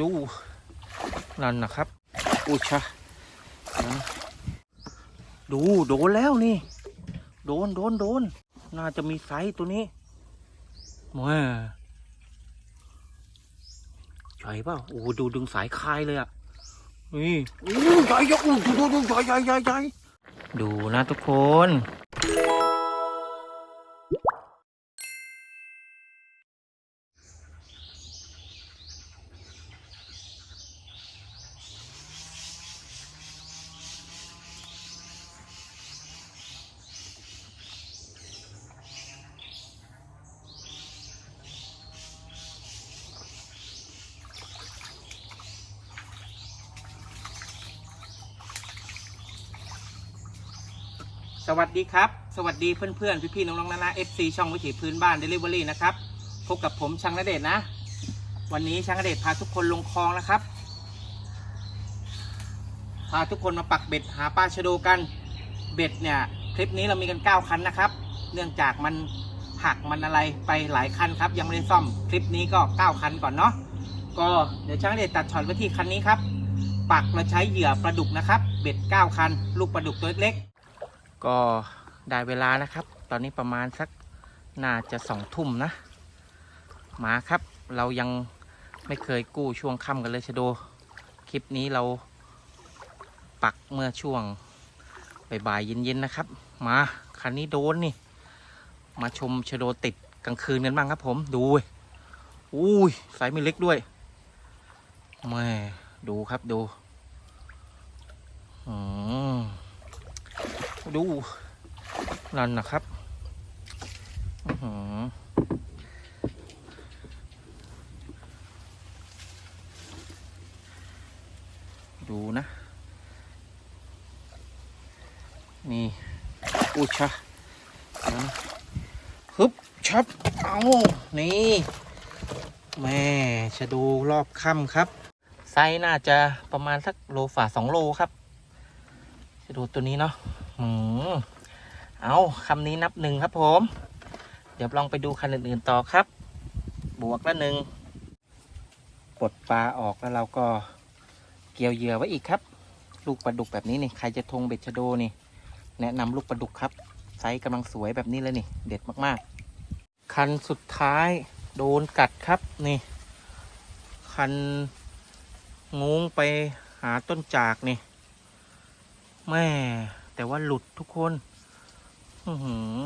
ดู นั่นนะครับ อุยชะนะดูโดนแล้วนี่ โดนโดนโดน น่าจะมีไซส์ตัวนี้แมาใหญ่เปล่าโอ้โหดูดึงสายคายเลยอะ นี่อู้ใหญ่ยักษ์อู้ดูดูดูใหญ่ใหญ่ใหญ่ใหญ่ดูนะทุกคน วัสดีครับ สวัสดีเพื่อนๆ พี่ๆ น้องๆนานา FC ช่องวิถีพื้นบ้าน Delivery นะครับ พบกับผมช่างนเดชน์นะ วันนี้ช่างนเดชพาทุกคนลงคลองนะครับ พาทุกคนมาปักเบ็ดหาปลาชะโดกัน เบ็ดเนี่ยคลิปนี้เรามีกัน 9 คันนะครับ เนื่องจากมันหักมันอะไรไปหลายคันครับ ยังไม่ได้ซ่อมคลิปนี้ก็ 9 คันก่อนเนาะ ก็เดี๋ยวช่างนเดชตัดช็อตไว้ที่คันนี้ครับ ปักเราใช้เหยื่อปลาดุกนะครับ เบ็ด 9 คัน ลูกปลาดุกตัวเล็ก ก็ได้เวลานะครับ ตอนนี้ประมาณสักน่าจะสองทุ่มนะ มาครับ เรายังไม่เคยกู้ช่วงค่ำกันเลยชะโด คลิปนี้เราปักเมื่อช่วงบ่ายๆเย็นๆนะครับ มาคันนี้โดนนี่ มาชมชะโดติดกลางคืนกันบ้างครับ ผมดูเว้ยอุ้ยสายไม่เล็กด้วยแม่ดูครับดู อืม ดูนั่นนะครับดูนะ นี่อุชะฮึบชับ เอานี่ แม่จะดูรอบค่ำครับ ไซส์น่าจะประมาณสักโลฝ่าสองโลครับจะดูตัวนี้เนาะ เอาคำนี้นับหนึ่งครับผม เดี๋ยวลองไปดูคันอื่นๆต่อครับ บวกละหนึ่งปลดปลาออกแล้วเราก็เกี่ยวเหยื่อไว้อีกครับ ลูกปลาดุกแบบนี้นี่ใครจะทงเบ็ดชะโดนี่ แนะนำลูกปลาดุกครับไซส์กำลังสวยแบบนี้เลยนี่ เด็ดมากๆ คันสุดท้ายโดนกัดครับนี่ คันงงไปหาต้นจากนี่แม่ แต่ว่าหลุดทุกคนอือหือ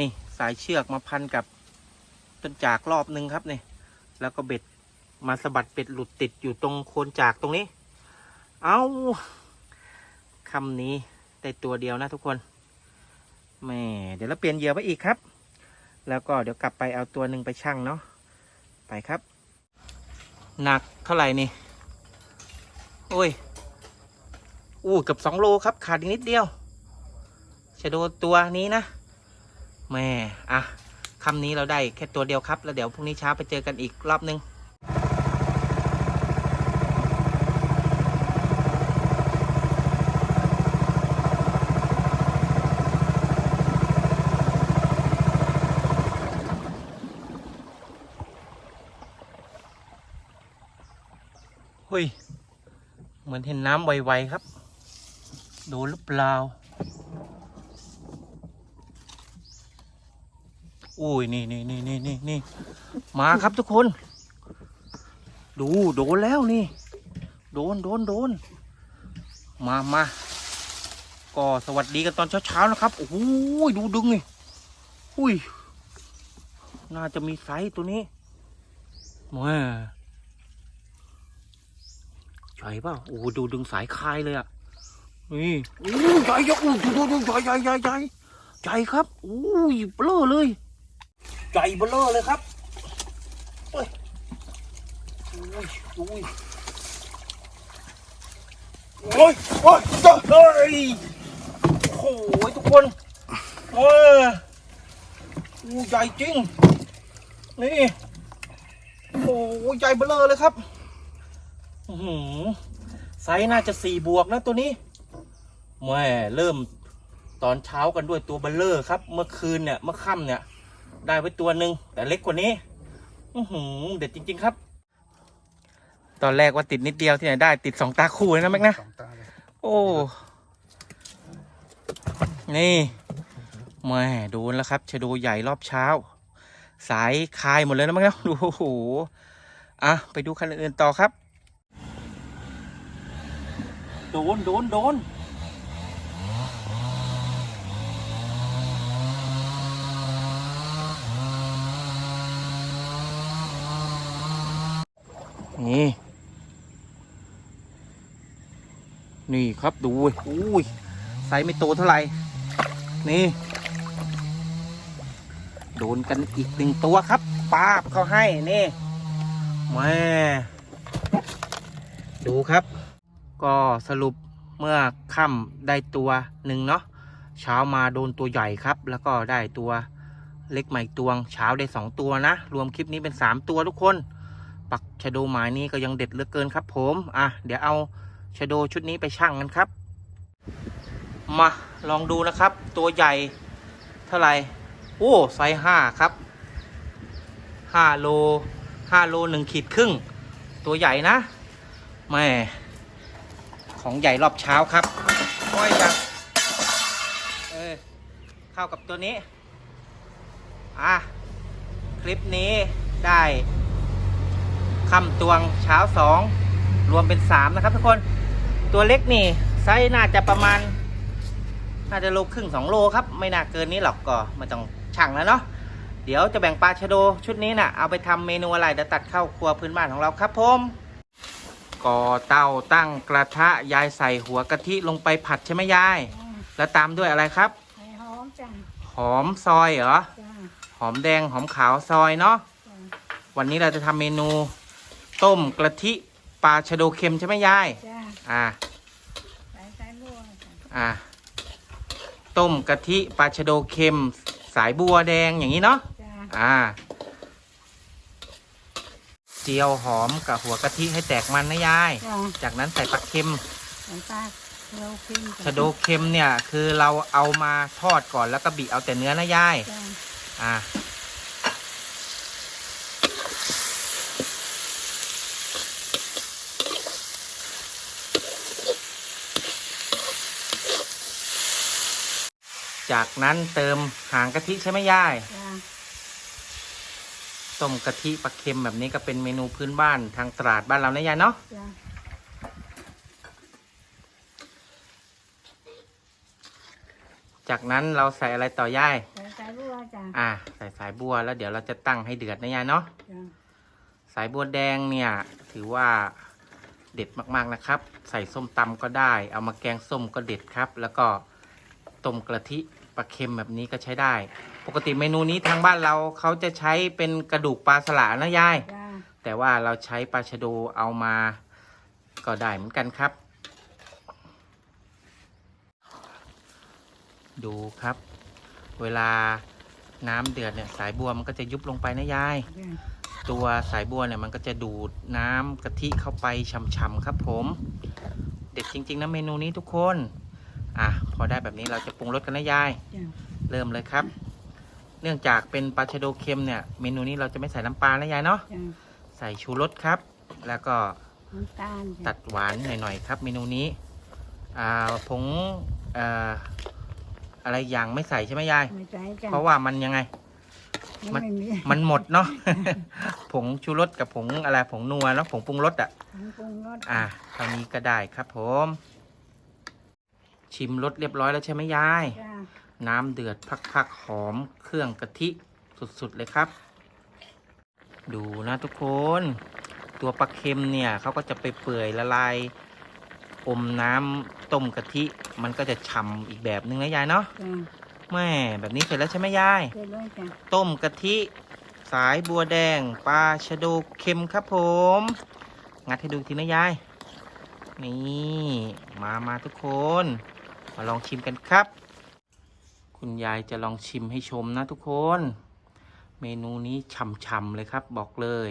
นี่สายเชือกมาพันกับต้นจากรอบนึงครับนี่ แล้วก็เบ็ดมาสะบัดเบ็ดหลุดติดอยู่ตรงโคนจากตรงนี้ เอาคำนี้ได้ตัวเดียวนะทุกคนแม่เดี๋ยวเราเปลี่ยนเหยื่อไปอีกครับ แล้วก็เดี๋ยวกลับไปเอาตัวหนึ่งไปชั่งเนาะไปครับ หนักเท่าไหร่นี่ โอ้ย อู้เกือบสองโลครับ ขาดอีกนิดเดียวชะโดตัวนี้นะแม่อะคำนี้เราได้แค่ตัวเดียวครับ แล้วเดี๋ยวพรุ่งนี้เช้าไปเจอกันอีกรอบนึงเฮ้ย เหมือนเห็นน้ำไวๆครับ โดนหรือเปล่า อุ้ย นี่นี่นี่นี่นี่นี่มาครับทุกคน ดูโดนแล้วนี่ โดนโดนโดน มามาก็สวัสดีกันตอนเช้าๆนะครับ โอ้โหดูดึงนี่ อุ้ย น่าจะมีไซส์ตัวนี้แม่ใหญ่เปล่าโอ้ดูดึงสายคายเลยอะ นี่อู้ใหญ่ยักษ์อู้ดูดูดูใหญ่ใหญ่ใหญ่ใหญ่ใหญ่ครับอู้ยเบลอเลยใหญ่เบลอเลยครับเอ้ยอุ้ยอุ้ยโอ้ยโอ้ยเฮ้ยโอ้โหทุกคนโอ้ยอู้ใหญ่จริงนี่โอ้โหใหญ่เบลอเลยครับอื้อหือไซส์น่าจะสี่บวกนะตัวนี้ แม่เริ่มตอนเช้ากันด้วยตัวเบลเลอร์ครับ เมื่อคืนเนี่ยเมื่อค่ำเนี่ย ได้ไว้ตัวหนึ่งแต่เล็กกว่านี้อือหือเด็ดจริง ๆ ครับ ตอนแรกว่าติดนิดเดียวที่ไหนได้ติดสองตาคู่เลยนะแม็กนะ สองตาเลยโอ้ นี่แม่ดูแล้วครับชะโดูใหญ่รอบเช้า สายคายหมดเลยนะแม็กนะดูโอ้โหอะไปดูคันอื่นๆต่อครับ โดนโดนโดน นี่ นี่ครับดูเว้ยอุ้ยไซส์ไม่โตเท่าไหร่ นี่ โดนกันอีกหนึ่งตัวครับปาบเขาให้ นี่แม่ดูครับ ก็สรุปเมื่อค่ำได้ตัวหนึ่งเนาะเช้ามาโดนตัวใหญ่ครับ แล้วก็ได้ตัวเล็กใหม่ตวง เช้าได้สองตัวนะ รวมคลิปนี้เป็นสามตัวทุกคน ปักชะโดหมายนี้ก็ยังเด็ดเหลือเกินครับ ผมอะเดี๋ยวเอาชะโดชุดนี้ไปชั่งกันครับ มาลองดูนะครับ ตัวใหญ่เท่าไหร่โอ้ไซส์ห้าครับห้าโลห้าโลหนึ่งขีดครึ่ง ตัวใหญ่นะแม่ของใหญ่รอบเช้าครับก้อยจังเออเข้ากับตัวนี้ อะ คลิปนี้ได้ คำตวงเช้าสองรวมเป็นสามนะครับทุกคนตัวเล็กนี่ไซส์น่าจะประมาณ น่าจะโลครึ่งสองโลครับ ไม่น่าเกินนี้หรอกก็ไม่ต้องชั่งแล้วเนาะเดี๋ยวจะแบ่งปลาชะโดชุดนี้นะ่ะเอาไปทำเมนูอะไรเดี๋ยวตัดเข้าครัวพื้นบ้านของเราครับผมก่อเตาตั้งกระทะยายใส่หัวกะทิลงไปผัดใช่ไหมยาย แล้วตามด้วยอะไรครับไข่หอมจ้ะหอมซอยเหรอจ้ะหอมแดงหอมขาวซอยเนาะจ้ะวันนี้เราจะทำเมนู ต้มกระทิปลาชะโดเค็มใช่ไหมยาย จ้ะอ่าใส่ใส่บัวจ้ะอ่า ต้มกะทิปลาชะโดเค็ม สายบัวแดงอย่างนี้เนาะ จ้ะอ่า เจียวหอมกับหัวกะทิให้แตกมันนะยาย จ้ะจากนั้นใส่ปลาเค็มใส่ปลาเราขึ้นชะโดเค็มเนี่ย คือเราเอามาทอดก่อนแล้วก็บีเอาแต่เนื้อนะยาย จ้ะอ่า จากนั้นเติมหางกะทิใช่ไหมยายจ้ะต้มกะทิปลาเค็มแบบนี้ก็เป็นเมนูพื้นบ้านทางตลาดบ้านเรานะยายเนาะจ้ะจากนั้นเราใส่อะไรต่อยายใส่ใส่บัวจ้ะอ่า ใส่สายบัวแล้วเดี๋ยวเราจะตั้งให้เดือดนะยายเนาะจ้ะสายบัวแดงเนี่ย ถือว่าเด็ดมากๆนะครับ ใส่ส้มตำก็ได้ เอามาแกงส้มก็เด็ดครับ แล้วก็ต้มกระทิ ปลาเค็มแบบนี้ก็ใช้ได้ ปกติเมนูนี้ทางบ้านเราเขาจะใช้เป็นกระดูกปลาสละนะยาย จ้ะแต่ว่าเราใช้ปลาชะโดเอามาก็ได้เหมือนกันครับ ดูครับ เวลาน้ำเดือดเนี่ยสายบัวมันก็จะยุบลงไปนะยาย จ้ะตัวสายบัวเนี่ยมันก็จะดูดน้ำกะทิเข้าไปฉ่ำๆครับผม เด็ดจริง ๆนะเมนูนี้ทุกคนอะ พอได้แบบนี้เราจะปรุงรสกันนะยาย จ้ะเริ่มเลยครับ เนื่องจากเป็นปลาชะโดเค็มเนี่ย เมนูนี้เราจะไม่ใส่น้ำปลานะยายเนาะ จ้ะใส่ชูรสครับ แล้วก็น้ำตาลตัจ้ะดหวานหน่อยๆครับ เมนูนี้ อ่าผงอ่าอะไรอย่างไม่ใส่ใช่ไหมยาย ไม่ใส่จ้ะเพราะว่ามันยังไง มัน ไม่มีมันหมดเนาะ ผงชูรสกับผงอะไรผงนัวเนาะผงปรุงรสอะ ผงปรุงรสอะเท่านี้ก็ได้ครับผม ชิมรสเรียบร้อยแล้วใช่ไหมยาย จ้ะน้ำเดือดพักๆหอมเครื่องกะทิสุดๆเลยครับ ดูนะทุกคน ตัวปลาเค็มเนี่ยเขาก็จะไปเปื่อยละลาย อมน้ำต้มกะทิมันก็จะฉ่ำอีกแบบนึงนะยายเนาะจ้ะแม่แบบนี้เสร็จแล้วใช่ไหมยาย เสร็จเลยจ้ะต้มกะทิสายบัวแดงปลาชะโดเค็มครับผม งัดให้ดูอีกทีนะยาย นี่ มามาทุกคน มาลองชิมกันครับ คุณยายจะลองชิมให้ชมนะทุกคน เมนูนี้ฉ่ำๆเลยครับ บอกเลย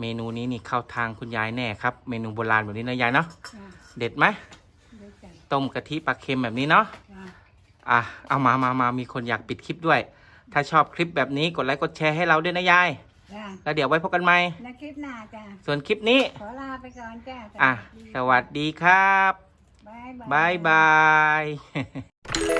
เมนูนี้นี่เข้าทางคุณยายแน่ครับ เมนูโบราณแบบนี้นะยายเนาะจ้ะเด็ดไหมเด็ดจ้ะต้มกะทิปลาเค็มแบบนี้เนาะจ้ะอะเอามามามามีคนอยากปิดคลิปด้วย ถ้าชอบคลิปแบบนี้กดไลค์กดแชร์ให้เราด้วยนะยาย จ้ะแล้วเดี๋ยวไว้พบกันใหม่ ในคลิปหน้าจ้ะส่วนคลิปนี้ ขอลาไปก่อนจ้ะอะ สวัสดีครับบ๊ายบาย บายบาย